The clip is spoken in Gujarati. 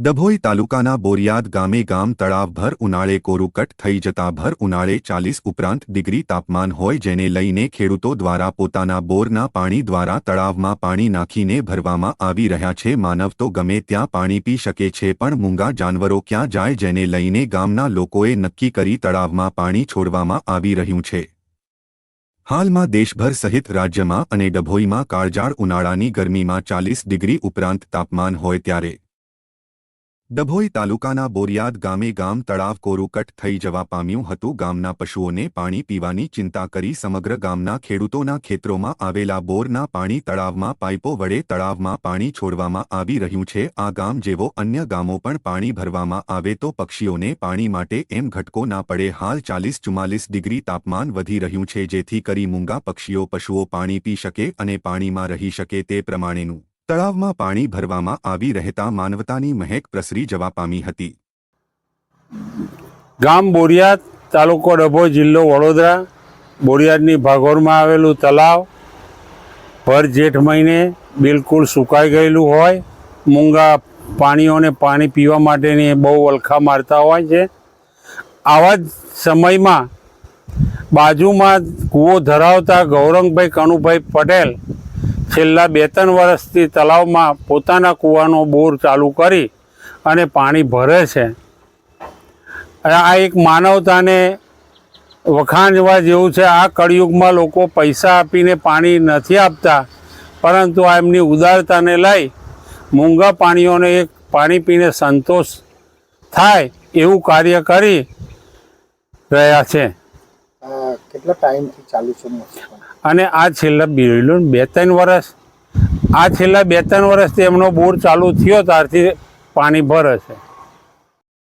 ડભોઈ તાલુકાના બોરિયાદ ગામે ગામ તળાવ ભર ઉનાળે કોરુકટ થઈ જતા ભર ઉનાળે ચાલીસ ઉપરાંત ડિગ્રી તાપમાન હોય જેને લઈને ખેડૂતો દ્વારા પોતાના બોરના પાણી દ્વારા તળાવમાં પાણી નાખીને ભરવામાં આવી રહ્યા છે. માનવ તો ગમે ત્યાં પાણી પી શકે છે, પણ મૂંગા જાનવરો ક્યાં જાય જેને લઈને ગામના લોકોએ નક્કી કરી તળાવમાં પાણી છોડવામાં આવી રહ્યું છે. હાલમાં દેશભર સહિત રાજ્યમાં અને ડભોઈમાં કાળજાળ ઉનાળાની ગરમીમાં ચાલીસ ડિગ્રી ઉપરાંત તાપમાન હોય ત્યારે ડભોઈ તાલુકાના બોરિયાદ ગામે ગામ તળાવ કોરુકટ થઈ જવા પામ્યું હતું. ગામના પશુઓને પાણી પીવાની ચિંતા કરી સમગ્ર ગામના ખેડૂતોના ખેતરોમાં આવેલા બોરના પાણી તળાવમાં પાઇપો વડે તળાવમાં પાણી છોડવામાં આવી રહ્યું છે. આ ગામ જેવો અન્ય ગામો પણ પાણી ભરવામાં આવે તો પક્ષીઓને પાણી માટે એમ ઘટકો ના પડે. હાલ ચાલીસ ચુમ્માલીસ ડિગ્રી તાપમાન વધી રહ્યું છે જેથી કરી મૂંગા પક્ષીઓ પશુઓ પાણી પી શકે અને પાણીમાં રહી શકે તે પ્રમાણેનું. તળાવમાં પાણી ભરવામાં આવી રહેતા માનવતાની મહેક પ્રસરી જવા પામી હતી. ગામ બોરિયાદ તાલુકો ડભો જિલ્લો વડોદરા. બોરિયાદની ભાગોળમાં આવેલું તલાવ ભર જેઠ મહિને બિલકુલ સુકાઈ ગયેલું હોય. મૂંગા પાણીઓને પાણી પીવા માટેની બહુ વલખા મારતા હોય છે. આવા જ સમયમાં બાજુમાં કૂવો ધરાવતા ગૌરંગભાઈ કનુભાઈ પટેલ છેલ્લા બે ત્રણ વર્ષથી તલાવમાં પોતાના કૂવાનો બોર ચાલુ કરી અને પાણી ભરે છે. આ એક માનવતાને વખાણવા જેવું છે. આ કળિયુગમાં લોકો પૈસા આપીને પાણી નથી આપતા, પરંતુ આ એમની ઉદારતાને લઈ મૂંગા પાણીઓને એક પાણી પીને સંતોષ થાય એવું કાર્ય કરી રહ્યા છે. કેટલા ટાઈમથી ચાલુ છે અને આ છેલ્લા બિલો બે ત્રણ વર્ષ આ છેલ્લા બે ત્રણ વર્ષથી એમનો બોર ચાલુ થયો, ત્યારથી પાણી ભરે છે.